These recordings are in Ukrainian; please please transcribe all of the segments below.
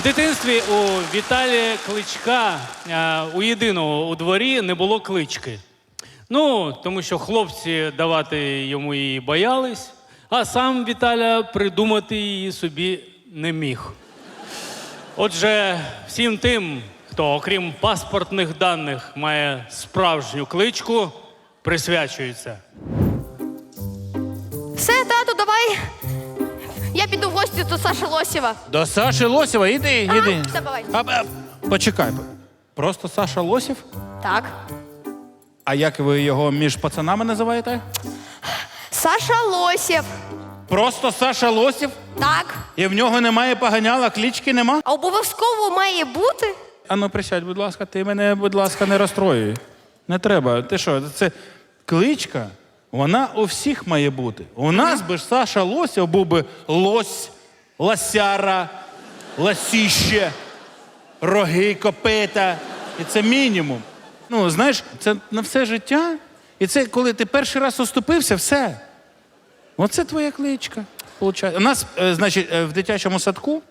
В дитинстві у Віталія Кличка е, у єдиного у дворі не було клички. Ну, тому що хлопці давати йому її боялись, а сам Віталя придумати її собі не міг. Отже, всім тим, хто, окрім паспортних даних, має справжню кличку, присвячується. Все, тату, давай. Я піду в гості до Саші Лосєва. До Саші Лосєва, іди, Ага, іди. все, бувай. А, а, почекай. Просто Саша Лосєв? Так. А як ви його між пацанами називаєте? Саша Лосєв. Просто Саша Лосєв? Так. І в нього немає поганяла, клички нема? А обов'язково має бути. А ну присядь, будь ласка, ти мене, будь ласка, не розстроюй. Не треба. Ти що, це кличка, вона у всіх має бути. У нас би ж Саша Лосєв був би лось, лосяра, ласіще, роги, копита. І це мінімум. Ну, знаєш, це на все життя. І це коли ти перший раз оступився, все. Оце твоя кличка. Получає. У нас, е, значить, е, в дитячому садку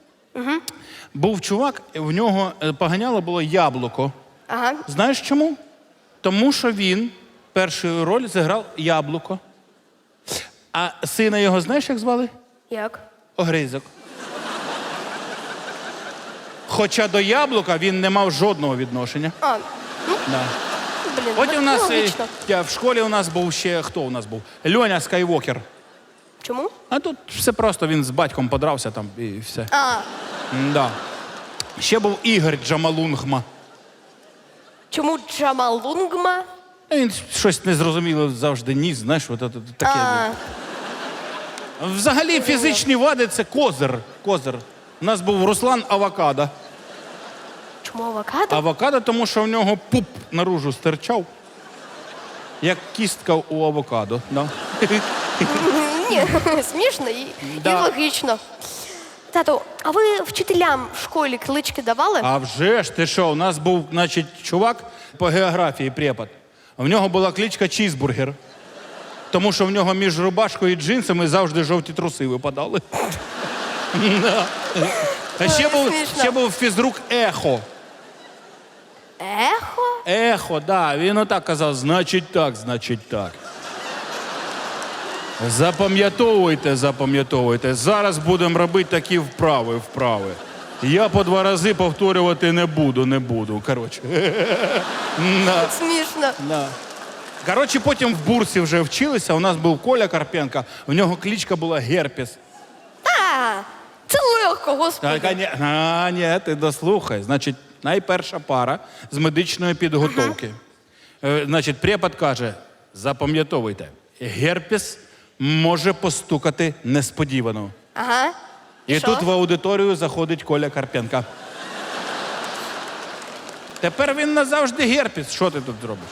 був чувак, в нього е, поганяло було яблуко. Ага. Знаєш чому? Тому що він першу роль зіграв яблуко. А сина його знаєш, як звали? Як? Огризок. Хоча до яблука він не мав жодного відношення. А, Да. блін, Потім у нас ну, е, логічно. я, в школі у нас був ще хто у нас був? Льоня Скайвокер. Чому? А тут все просто він з батьком подрався там і все. А, Да. Ще був Ігор Джамалунгма. чому Джамалунгма? А Він щось незрозуміло завжди ніс, знаєш, от, от, от таке. А, Взагалі фізичні вади це козир. Козир. У нас був Руслан Авокадо. чому авокадо? Авокадо, тому що в нього пуп наружу стирчав. Як кістка у авокадо. Да. Ні, смішно і, Да. і логічно. Тату, а ви вчителям в школі клички давали? А вже ж ти що, у нас був, значить, чувак по географії препод. В нього була кличка Чізбургер. Тому що в нього між рубашкою і джинсами завжди жовті труси випадали. Да. А ще був, Смішно. ще був фізрук Ехо. Ехо? Ехо, да, він отак казав, значить так, значить так. Запам'ятовуйте, запам'ятовуйте. Зараз будемо робити такі вправи, вправи. Я по два рази повторювати не буду, не буду. Коротше. Да, Смішно. да. Коротше, потім в бурсі вже вчилися. У нас був Коля Карпенко, у нього кличка була Герпес. А, це легко, господи. Так, а, ні, а, ні, ти дослухай. Значить, найперша пара з медичної підготовки. Е, Значить, препод каже: запам'ятовуйте, герпес може постукати несподівано. Ага. І що? тут в аудиторію заходить Коля Карпенка. Тепер він назавжди герпес. Що ти тут зробиш?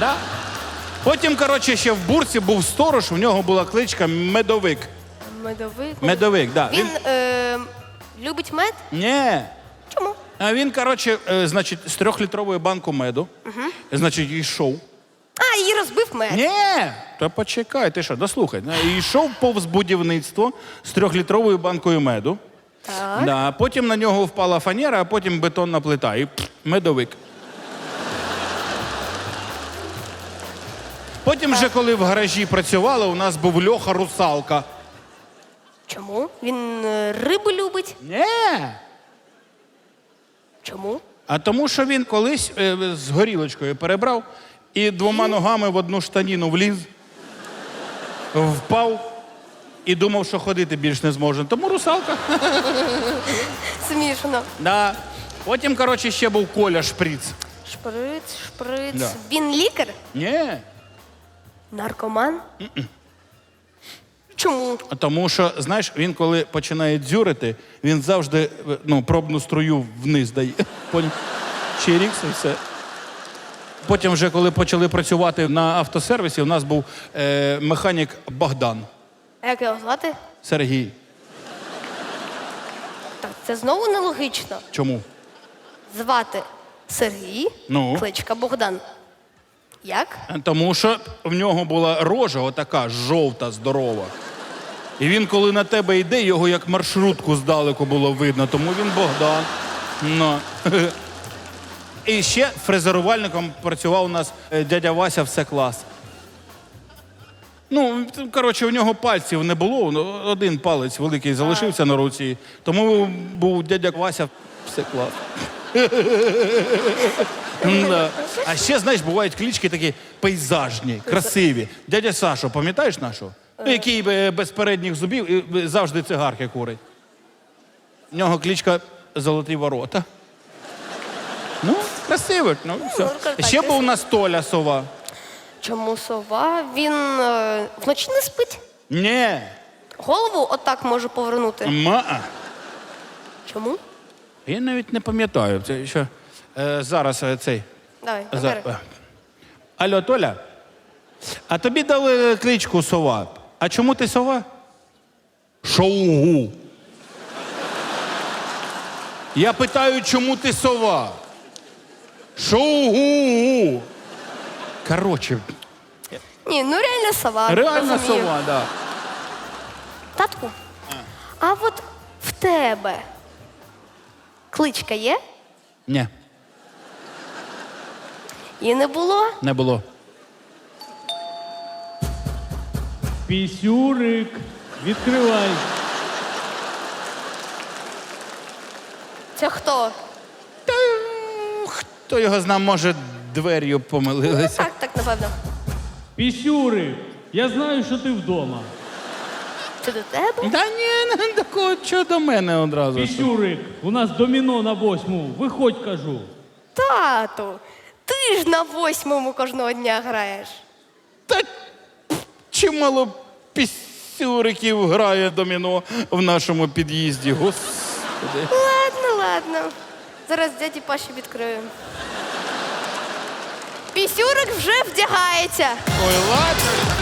Да? Потім, коротше, ще в бурці був сторож, в нього була кличка Медовик. Медовик. Медовик, да. Він е, любить мед? Ні. Чому? А він, коротше, е, значить, з трьохлітрової банку меду, значить, йшов. А, її розбив мед. Ні, та почекай, ти що, дослухай. Е, Йшов повз будівництво з трьохлітровою банкою меду. Так. Да, потім на нього впала фанера, а потім бетонна плита. І пф, медовик. Потім, вже коли в гаражі працювали, у нас був Льоха Русалка. Чому? Він е, рибу любить? Ні. Чому? А тому, що він колись е, з горілочкою перебрав і двома ногами в одну штаніну вліз, впав і думав, що ходити більш не зможе. Тому русалка. Смішно. Да. Потім, коротше, ще був Коля Шприц. Шприц, шприц. Да. Він лікар? Ні. Наркоман? Чому? Тому що, знаєш, він коли починає дзюрити, він завжди е, ну, пробну струю вниз дає. Поняв? Чирікс і все. Потім, вже коли почали працювати на автосервісі, у нас був е, механік Богдан А як його звати? Сергій. Так, це знову нелогічно. Чому? Звати Сергій, Ну? кличка Богдан. Як? Тому що в нього була рожа отака жовта, здорова. І він, коли на тебе йде, його як маршрутку здалеку було видно, тому він Богдан. Ну. І ще фрезерувальником працював у нас е, дядя Вася все клас. Ну, коротше, у нього пальців не було, ну, один палець великий залишився на руці, тому був дядя Вася все клас. А ще, знаєш, бувають клички такі пейзажні, красиві. Дядя Сашо, пам'ятаєш нашого? Ну, який е, без передніх зубів і е, завжди цигарки курить. У нього кличка Золоті ворота. Ну, красиво. Ну, все. так, Ще був у нас Толя сова. Чому сова? Він е, вночі не спить. Ні. Голову отак може повернути. Ма. Чому? Я навіть не пам'ятаю. Це що е, зараз е, цей. Давай, За... е. Алло, Толя. А тобі дали кличку сова. А чому ти сова? Шоугу. Я питаю, чому ти сова? Шоугу. Коротше, Ні, ну реально сова. реальна розумію. сова, так. Да. Татку, а от в тебе кличка є? Ні, І не було? не було. Пісюрик, відкривай. Це хто? Хто його зна, може, двер'ю помилилися. Так, так, напевно. Пісюрик, я знаю, що ти вдома. Це до тебе? Та ні, не такого, що до мене одразу. Пісюрик, у нас доміно на восьму. Виходь, кажу. Тату, ти ж на восьмому кожного дня граєш. Та чимало пісюриків грає доміно в нашому під'їзді. Господи. Ладно, ладно. Зараз дяді Паші відкрию. Пісюрик вже вдягається. Ой, ладно.